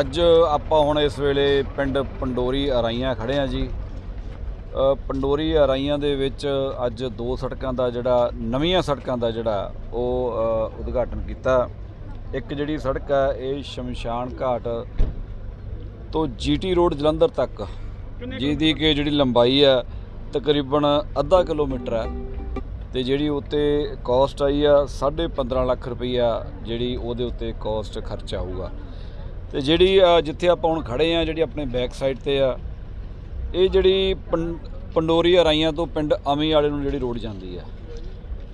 ਅੱਜ ਆਪਾਂ ਹੁਣ ਇਸ ਵੇਲੇ ਪਿੰਡ ਪੰਡੋਰੀ ਅਰਾਈਆਂ ਖੜੇ ਆ ਜੀ। ਪੰਡੋਰੀ ਅਰਾਈਆਂ ਦੇ ਵਿੱਚ ਅੱਜ ਦੋ ਸੜਕਾਂ ਦਾ ਜਿਹੜਾ ਨਵੀਆਂ ਸੜਕਾਂ ਦਾ ਜਿਹੜਾ ਉਹ ਉਦਘਾਟਨ ਕੀਤਾ। ਇੱਕ ਜਿਹੜੀ ਸੜਕ ਹੈ ਇਹ ਸ਼ਮਸ਼ਾਨ ਘਾਟ ਤੋਂ ਜੀਟੀ ਰੋਡ ਜਲੰਧਰ ਤੱਕ। ਜਿਹਦੀ ਕਿ ਜਿਹੜੀ ਲੰਬਾਈ ਹੈ ਤਕਰੀਬਨ ਅੱਧਾ ਕਿਲੋਮੀਟਰ ਹੈ ਤੇ ਜਿਹੜੀ ਉੱਤੇ ਕਾਸਟ ਆਈ ਆ 15.5 ਲੱਖ ਰੁਪਈਆ ਜਿਹੜੀ ਉਹਦੇ ਉੱਤੇ ਕਾਸਟ ਖਰਚਾ ਹੋਊਗਾ ਤੇ ਜਿਹੜੀ ਜਿੱਥੇ ਆਪਾਂ ਹੁਣ ਖੜੇ ਆ, ਜਿਹੜੀ ਆਪਣੇ ਬੈਕ ਸਾਈਡ ਤੇ ਆ, ਇਹ ਜਿਹੜੀ ਪੰ- ਪੰਡੋਰੀ ਅਰਾਈਆਂ ਤੋਂ ਪਿੰਡ ਅਮੀ ਵਾਲੇ ਨੂੰ ਜਿਹੜੀ ਰੋਡ ਜਾਂਦੀ ਆ,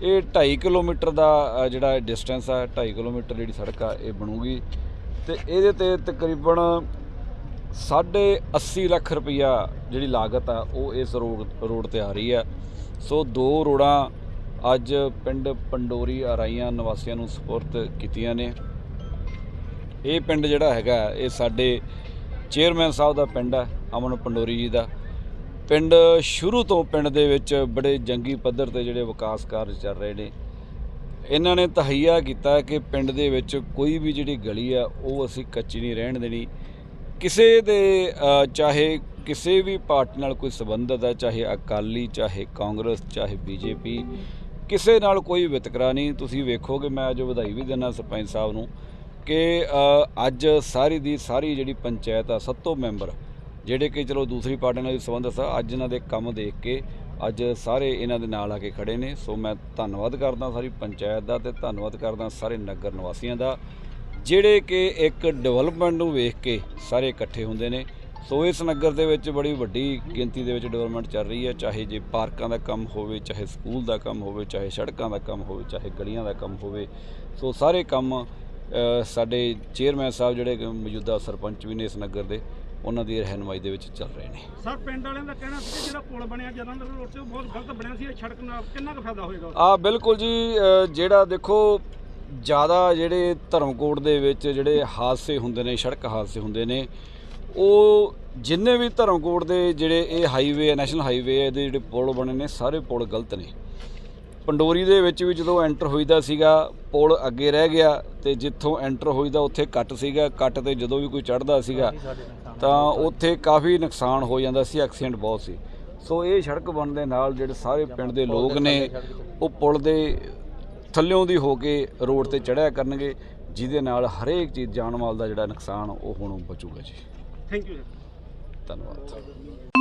ਇਹ 2.5 ਕਿਲੋਮੀਟਰ ਦਾ ਜਿਹੜਾ ਡਿਸਟੈਂਸ ਆ 2.5 ਕਿਲੋਮੀਟਰ ਜਿਹੜੀ ਸੜਕ ਆ, ਇਹ ਬਣੂਗੀ ਤੇ ਇਹਦੇ ਤੇ ਤਕਰੀਬਨ ਸਾਢੇ 80 ਲੱਖ ਰੁਪਈਆ ਜਿਹੜੀ ਲਾਗਤ ਆ, ਉਹ ਇਸ ਰੋਡ ਰੋਡ ਤੇ ਆ ਰਹੀ ਆ। ਸੋ ਦੋ ਰੋਡਾਂ ਅੱਜ ਪਿੰਡ ਪੰਡੋਰੀ ਅਰਾਈਆਂ ਨਿਵਾਸੀਆਂ ਨੂੰ ਸਪੁਰਦ ਕੀਤੀਆਂ ਨੇ। ਇਹ ਪਿੰਡ ਜਿਹੜਾ ਹੈਗਾ, ਇਹ ਸਾਡੇ ਚੇਅਰਮੈਨ ਸਾਹਿਬ ਦਾ ਪਿੰਡ ਹੈ ਅਮਨ ਪੰਡੋਰੀ ਜੀ ਦਾ। ਪਿੰਡ ਸ਼ੁਰੂ ਤੋਂ ਪਿੰਡ ਦੇ ਵਿੱਚ ਬੜੇ ਜੰਗੀ ਪੱਧਰ ਤੇ ਜਿਹੜੇ ਵਿਕਾਸ ਕਾਰਜ ਚੱਲ ਰਹੇ ਨੇ। ਇਹਨਾਂ ਨੇ ਤਹਈਆ ਕੀਤਾ ਕਿ ਪਿੰਡ ਦੇ ਵਿੱਚ ਕੋਈ ਵੀ ਜਿਹੜੀ ਗਲੀ ਆ, ਉਹ ਅਸੀਂ ਕੱਚੀ ਨਹੀਂ ਰਹਿਣ ਦੇਣੀ। ਕਿਸੇ ਦੇ ਚਾਹੇ ਕਿਸੇ ਵੀ ਪਾਰਟੀ ਨਾਲ ਕੋਈ ਸੰਬੰਧਤ ਹੈ ਚਾਹੇ ਅਕਾਲੀ, ਚਾਹੇ ਕਾਂਗਰਸ, ਚਾਹੇ ਬੀਜੇਪੀ, ਕਿਸੇ ਨਾਲ ਕੋਈ ਵਿਤਕਰਾ ਨਹੀਂ। ਤੁਸੀਂ ਵੇਖੋਗੇ ਮੈਂ ਅੱਜ ਵਧਾਈ ਵੀ ਦਿੰਦਾ ਸਰਪੰਚ ਸਾਹਿਬ ਨੂੰ। ਕਿ ਅੱਜ ਸਾਰੀ ਦੀ ਸਾਰੀ ਜਿਹੜੀ ਪੰਚਾਇਤ ਆ ਸੱਤੋਂ ਮੈਂਬਰ, ਜਿਹੜੇ ਕਿ ਚਲੋ ਦੂਸਰੀ ਪਾਰਟੀ ਨਾਲ ਵੀ ਸੰਬੰਧਤ ਆ, ਅੱਜ ਇਹਨਾਂ ਦੇ ਕੰਮ ਦੇਖ ਕੇ, ਅੱਜ ਸਾਰੇ ਇਹਨਾਂ ਦੇ ਨਾਲ ਆ ਕੇ ਖੜੇ ਨੇ। ਸੋ ਮੈਂ ਧੰਨਵਾਦ ਕਰਦਾ ਸਾਰੀ ਪੰਚਾਇਤ ਦਾ ਤੇ ਧੰਨਵਾਦ ਕਰਦਾ ਸਾਰੇ ਨਗਰ ਨਿਵਾਸੀਆਂ ਦਾ, ਜਿਹੜੇ ਕਿ ਇੱਕ ਡਿਵੈਲਪਮੈਂਟ ਨੂੰ ਵੇਖ ਕੇ ਸਾਰੇ ਇਕੱਠੇ ਹੁੰਦੇ ਨੇ। ਸੋ ਇਸ ਨਗਰ ਦੇ ਵਿੱਚ ਬੜੀ ਵੱਡੀ ਗਿਣਤੀ ਦੇ ਵਿੱਚ ਡਿਵੈਲਪਮੈਂਟ ਚੱਲ ਰਹੀ ਹੈ, ਚਾਹੇ ਜੇ ਪਾਰਕਾਂ ਦਾ ਕੰਮ ਹੋਵੇ, ਚਾਹੇ ਸਕੂਲ ਦਾ ਕੰਮ ਹੋਵੇ, ਚਾਹੇ ਸੜਕਾਂ ਦਾ ਕੰਮ ਹੋਵੇ, ਚਾਹੇ ਗਲੀਆਂ ਦਾ ਕੰਮ ਹੋਵੇ। ਸੋ ਸਾਰੇ ਕੰਮ ਸਾਡੇ ਚੇਅਰਮੈਨ ਸਾਹਿਬ ਜਿਹੜੇ ਮੌਜੂਦਾ ਸਰਪੰਚ ਵੀ ਨੇ ਇਸ ਨਗਰ ਦੇ ਉਹਨਾਂ ਦੀ ਰਹਿਨੁਮਾਈ ਦੇ ਵਿੱਚ ਚੱਲ ਰਹੇ ਨੇ। ਸਰ ਪਿੰਡ ਵਾਲਿਆਂ ਦਾ ਕਹਿਣਾ ਸੀ ਕਿ ਜਿਹੜਾ ਪੁਲ ਬਣਿਆ ਜਲੰਧਰ ਰੋਡ ਤੇ ਉਹ ਬਹੁਤ ਗਲਤ ਬਣਿਆ ਸੀ ਇਹ ਸੜਕ ਨਾਲ ਕਿੰਨਾ ਕੁ ਫਾਇਦਾ ਹੋਏਗਾ? ਆ ਬਿਲਕੁਲ ਜੀ ਜਿਹੜਾ ਦੇਖੋ ਜ਼ਿਆਦਾ ਜਿਹੜੇ ਧਰਮਕੋਟ ਦੇ ਵਿੱਚ ਜਿਹੜੇ ਹਾਦਸੇ ਹੁੰਦੇ ਨੇ ਸੜਕ ਹਾਦਸੇ ਹੁੰਦੇ ਨੇ ਉਹ ਜਿੰਨੇ ਵੀ ਧਰਮਕੋਟ ਦੇ ਜਿਹੜੇ ਇਹ ਹਾਈਵੇ ਨੈਸ਼ਨਲ ਹਾਈਵੇ ਇਹਦੇ ਜਿਹੜੇ ਪੁਲ ਬਣੇ ਨੇ ਸਾਰੇ ਪੁਲ ਗਲਤ ਨੇ। ਪੰਡੋਰੀ ਦੇ ਵਿੱਚ ਵੀ ਜਦੋਂ ਐਂਟਰ ਹੋਈਦਾ ਸੀਗਾ ਪੁਲ ਅੱਗੇ ਰਹਿ ਗਿਆ ਤੇ ਜਿੱਥੋਂ ਐਂਟਰ ਹੋਈਦਾ ਉੱਥੇ ਕੱਟ ਸੀਗਾ ਕੱਟ ਤੇ ਜਦੋਂ ਵੀ ਕੋਈ ਚੜਦਾ ਸੀਗਾ ਤਾਂ ਉੱਥੇ ਕਾਫੀ ਨੁਕਸਾਨ ਹੋ ਜਾਂਦਾ ਸੀ ਐਕਸੀਡੈਂਟ ਬਹੁਤ ਸੀ। ਸੋ ਇਹ ਸੜਕ ਬਣਨ ਦੇ ਨਾਲ ਜਿਹੜੇ ਸਾਰੇ ਪਿੰਡ ਦੇ ਲੋਕ ਨੇ ਉਹ ਪੁਲ ਦੇ ਥੱਲਿਓਂ ਦੀ ਹੋ ਕੇ ਰੋਡ ਤੇ ਚੜਿਆ ਕਰਨਗੇ ਜਿਹਦੇ ਨਾਲ ਹਰੇਕ ਚੀਜ਼ ਜਾਨ ਮਾਲ ਦਾ ਜਿਹੜਾ ਨੁਕਸਾਨ ਉਹ ਹੁਣ ਬਚੂਗਾ ਜੀ। ਥੈਂਕ ਯੂ ਸਰ ਧੰਨਵਾਦ।